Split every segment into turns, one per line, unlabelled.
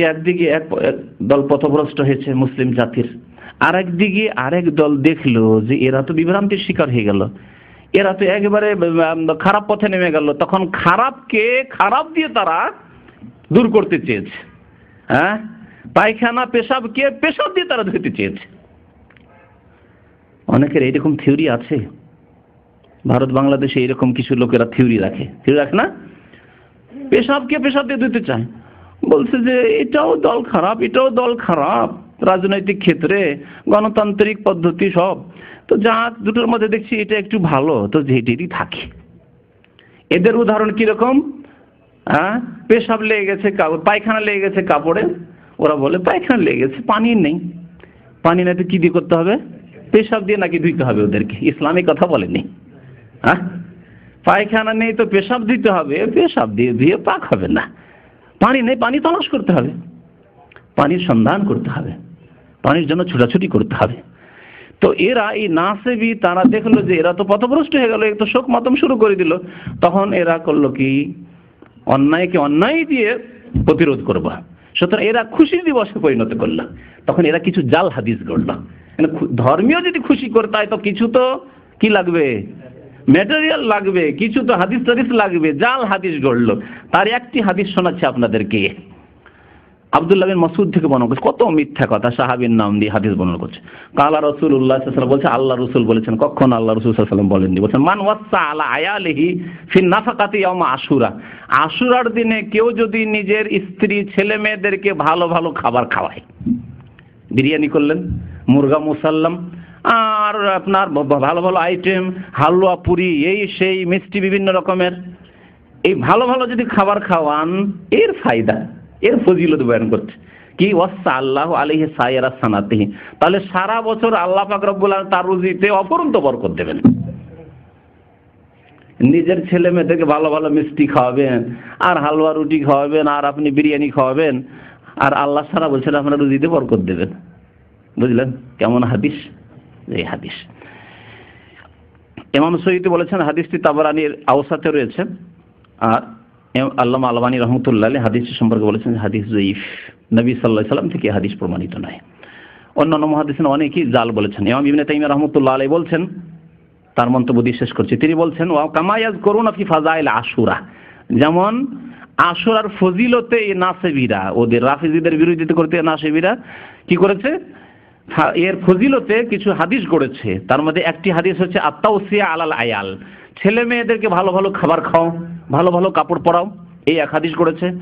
একদিকে এক দল পথভ্রষ্ট হয়েছে মুসলিম জাতির আর একদিকে আরেক দল দেখল যে এরা তো বিভ্রান্তির শিকার হয়ে গেল। এরা তো একেবারে খারাপ পথে নেমে গেল। তখন খারাপকে খারাপ দিয়ে তারা দূর করতে চেয়েছে। হ্যাঁ? পায়খানা, পেশাবকে পেশাব দিয়ে তারা ধুতে চেয়েছে। অনেকের এইরকম থিওরি আছে। ভারত, বাংলাদেশে এরকম কিছু লোকেরা থিওরি রাখে। থিওরি রাখে না? পেশাবকে পেশাব দিয়ে দিতে চায়। বলছে যে এটাও দল খারাপ, এটাও দল খারাপ, রাজনৈতিক ক্ষেত্রে গণতান্ত্রিক পদ্ধতি সব। তো যা দুটোর মধ্যে দেখছি এটা একটু ভালো, তো যেটিরই থাকে। এদের উদাহরণ কীরকম? হ্যাঁ? পেশাব লেগে গেছে পায়খানা লেগে গেছে কাপড়ে। ওরা বলে, পায়খানা লেগে গেছে, পানি নেই। পানি নাই তো কি দিয়ে করতে হবে? পেশাব দিয়ে নাকি ধুইতে হবে ওদেরকে। ইসলামিক কথা বলেনি। হ্যাঁ? পায়খানা নেই তো পেশাব দিতে হবে। পেশাব দিয়ে ধুয়ে পাক হবে না। পানি নেই, পানি তলাশ করতে হবে। পানির সন্ধান করতে হবে। পানির জন্য ছোটাছুটি করতে হবে। তো এরা এই নাসেবি, তারা দেখল যে এরা তো পথভ্রষ্ট হয়ে গেল তো শোক মাতম শুরু করে দিল। তখন এরা করল কি? অন্যায়কে অন্যায় দিয়ে প্রতিরোধ করব। সুতরাং এরা খুশি দিবসে পরিণত করল। তখন এরা কিছু জাল হাদিস গড়ল। ধর্মীয় যদি খুশি করতে হয়, তো কিছু তো কি লাগবে? ম্যাটেরিয়াল লাগবে, কিছু তো হাদিস টাদিস লাগবে, জাল হাদিস গড়ল। তার একটি হাদিস শোনাচ্ছে আপনাদেরকে। আব্দুল্লাহ বিন মাসুদ থেকে বর্ণনা করছে। কত মিথ্যা কথা, সাহাবীর নাম দিয়ে হাদিস বর্ণনা করছে। কালা রসুল ওয়াসাল্লাম বলছে, আল্লাহ রসুল বলেছেন, কখন আল্লাহ রাসূল ওয়াসাল্লাম বলেননি। বলছেন, মান ওয়াসা আলা আয়ালিহি ফি নাফাকাতি ইয়াউমা আশুরা। আশুরার দিনে কেউ যদি নিজের স্ত্রী, ছেলে মেয়েদেরকে ভালো ভালো খাবার খাওয়ায়। বিরিয়ানি করলেন, মুরগা মুসাল্লাম আর আপনার ভালো ভালো আইটেম হালুয়া, পুরি, এই সেই মিষ্টি বিভিন্ন রকমের। এই ভালো ভালো যদি খাবার খাওয়ান, এর ফায়দা, এর ফজিলত বয়ান করছে। কি ওয়াসা আল্লাহ আলাইহি সাইয়ারা সানাতিহি। তাহলে সারা বছর আল্লাহ পাক রব্বুল তার রুজিতে অপরন্ত বরকত দেবেন। নিজের ছেলে মেয়েদেরকে ভালো ভালো মিষ্টি খাওয়াবেন, আর হালুয়া রুটি খাওয়াবেন, আর আপনি বিরিয়ানি খাওয়াবেন, আর আল্লাহ সারা বছর আপনার রুজিতে বরকত দেবেন। বুঝলেন? কেমন হাদিস? এই হাদিস। ইমাম সৈয়দ বলেছেন, হাদিসটি তাবারানির আওসাতে রয়েছে। আর আল্লামা আলবানী রহমতুল্লাহ হাদিস সম্পর্কে বলেছেন, হাদিস জয়ীফ। নবী সাল্লাহ সাল্লাম থেকে হাদিস প্রমাণিত নয়। অন্যান্য মহাদিসেন অনেকেই জাল বলেছেন। ইমাম ইবনে তাইমিয়া রহমতুল্লাহ আলী বলছেন, তার মন্তব্য দিয়ে শেষ করছি। তিনি বলছেন, ওয়া কামায়াজ করুন ফি ফাজাইল আশুরা। যেমন, আশুরার ফজিলতে নাসেবিরা, ওদের রাফিজিদের বিরোধিতা করতে নাসেবিরা কি করেছে? এর ফজিলতে কিছু হাদিস গড়েছে। তার মধ্যে একটি হাদিস হচ্ছে আত্মাউসিয়া আলাল আয়াল। ছেলে মেয়েদেরকে ভালো ভালো খাবার খাও, ভালো ভালো কাপড় পরাও, এই এক হাদিস গড়েছে।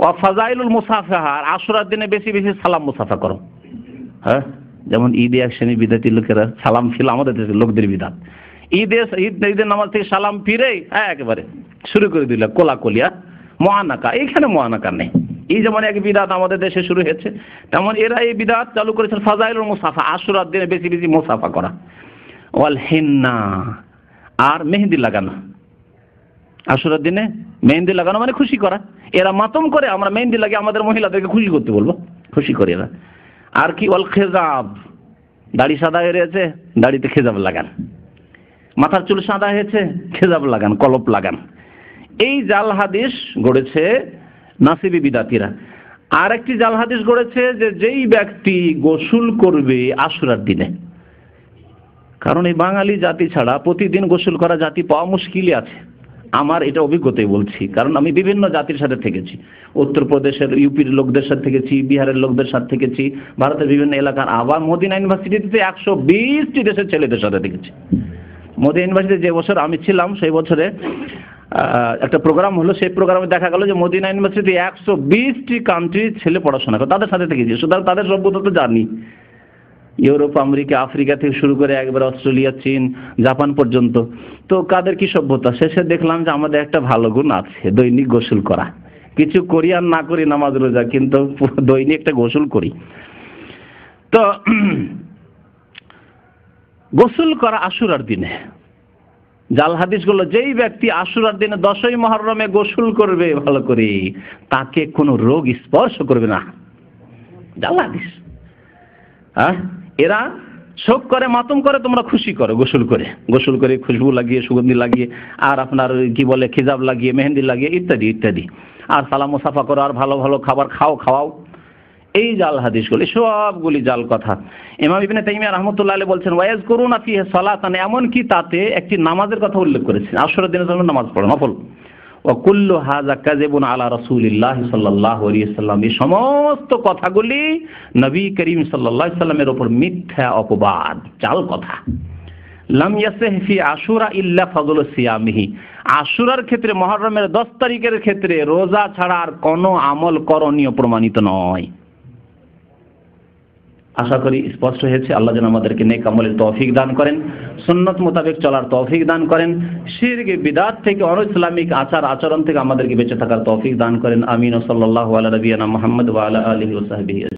ও ফাজাইলুল মুসাফাহা, আর আশুরার দিনে বেশি বেশি সালাম মুসাফা করো। হ্যাঁ? যেমন ঈদে, এক শ্রেণি বিদাতি লোকেরা সালাম ছিল আমাদের দেশের লোকদের বিধান। ঈদে ঈদ, ঈদের নামাজ থেকে সালাম ফিরে হ্যাঁ একেবারে শুরু করে দিল কোলাকলিয়া মহানাকা এইখানে মহানাকা নেই। এই যেমন এক বিদাত আমাদের দেশে শুরু হয়েছে, তেমন এরা এই বিদাত চালু করেছেন ফাজাইলুল মুসাফা, আশুরার দিনে বেশি বেশি মুসাফা করা। ওয়াল হিন্না, আর মেহেন্দি লাগানো। আশুরার দিনে মেহেন্দি লাগানো মানে খুশি করা। এরা মাতম করে আমরা মেহেন্দি লাগে আমাদের মহিলাদেরকে খুশি করতে বলব, খুশি করে এরা। আর কি অল খেজাব, দাড়ি সাদা হয়ে রয়েছে, দাড়িতে খেজাব লাগান। মাথার চুল সাদা হয়েছে, খেজাব লাগান, কলপ লাগান। এই জাল হাদিস গড়েছে নাসিবি বিদাতিরা। আর একটি জাল হাদিস গড়েছে যে যেই ব্যক্তি গোসল করবে আশুরার দিনে, কারণ এই বাঙালি জাতি ছাড়া প্রতিদিন গোসল করা জাতি পাওয়া মুশকিলই আছে। আমার এটা অভিজ্ঞতাই বলছি, কারণ আমি বিভিন্ন জাতির সাথে থেকেছি। উত্তরপ্রদেশের ইউপির লোকদের সাথে থেকেছি, বিহারের লোকদের সাথে থেকেছি, ভারতের বিভিন্ন এলাকার আবার মদিনা ইউনিভার্সিটিতে একশো বিশটি দেশের ছেলেদের সাথে থেকেছি মোদি ইউনিভার্সিটিতে যে বছর আমি ছিলাম, সেই বছরে একটা প্রোগ্রাম হলো, সেই প্রোগ্রামে দেখা গেল যে মদিনা ইউনিভার্সিটি একশো বিশটি কান্ট্রির ছেলে পড়াশোনা করে, তাদের সাথে থেকে থেকেছি সুতরাং তাদের সভ্যতা তো জানি ইউরোপ, আমেরিকা, আফ্রিকা থেকে শুরু করে একবার অস্ট্রেলিয়া, চীন, জাপান পর্যন্ত। তো কাদের কি সভ্যতা? শেষে দেখলাম যে আমাদের একটা ভালো গুণ আছে, দৈনিক গোসল করা। কিছু করি আর না করি নামাজ রোজা, কিন্তু দৈনিক একটা গোসল করি। তো, গোসল করা আশুরার দিনে। জাল হাদিসগুলো যেই ব্যক্তি আশুরার দিনে দশই মহরমে গোসল করবে, ভালো করে, তাকে কোনো রোগ স্পর্শ করবে না। জাল হাদিস। হ্যাঁ এরা শোক করে, মাতম করে, তোমরা খুশি করো গোসল করে। গোসল করে, খুশবু লাগিয়ে, সুগন্ধি লাগিয়ে, আর আপনার কি বলে, খিজাব লাগিয়ে, মেহেন্দি লাগিয়ে, ইত্যাদি ইত্যাদি। আর সালাম সাফা করো, আর ভালো ভালো খাবার খাও, খাওয়াও। এই জাল হাদিসগুলি, সবগুলি জাল কথা। ইমাম ইবনে তাইমিয়া রহমতুল্লাহ বলছেন ওয়াইজ করুন ফি সালাতান এমন কি তাতে একটি নামাজের কথা উল্লেখ করেছেন। আসরের দিনের জন্য নামাজ পড়া, নফল। ও কুল্লু হাজা কাজেবুন আলা রাসূলিল্লাহ আলাইহি সাল্লাম এই সমস্ত কথাগুলি নবী করিম আলাইহি সাল্লামের উপর মিথ্যা অপবাদ, জাল কথা। লাম ইয়াসিহ ফি আশুরা ইল্লা ফাদলু সিয়ামিহি আশুরার ক্ষেত্রে মহররমের 10 তারিখের ক্ষেত্রে রোজা ছাড়া আর কোনো আমল করণীয় প্রমাণিত নয়। আশা করি স্পষ্ট হয়েছে, আল্লাহ যেন আমাদেরকে নেক আমলের তৌফিক দান করেন, সুন্নত মোতাবেক চলার তৌফিক দান করেন শিরকে বিদাত থেকে অন ইসলামিক আচার আচরণ থেকে আমাদেরকে বেঁচে থাকার তৌফিক দান করেন, আমিন, ও সাল্লাহ আলা রবিয়ানা মোহাম্মদ ওয়া আলা আলিহি ওয়া সাহবিহি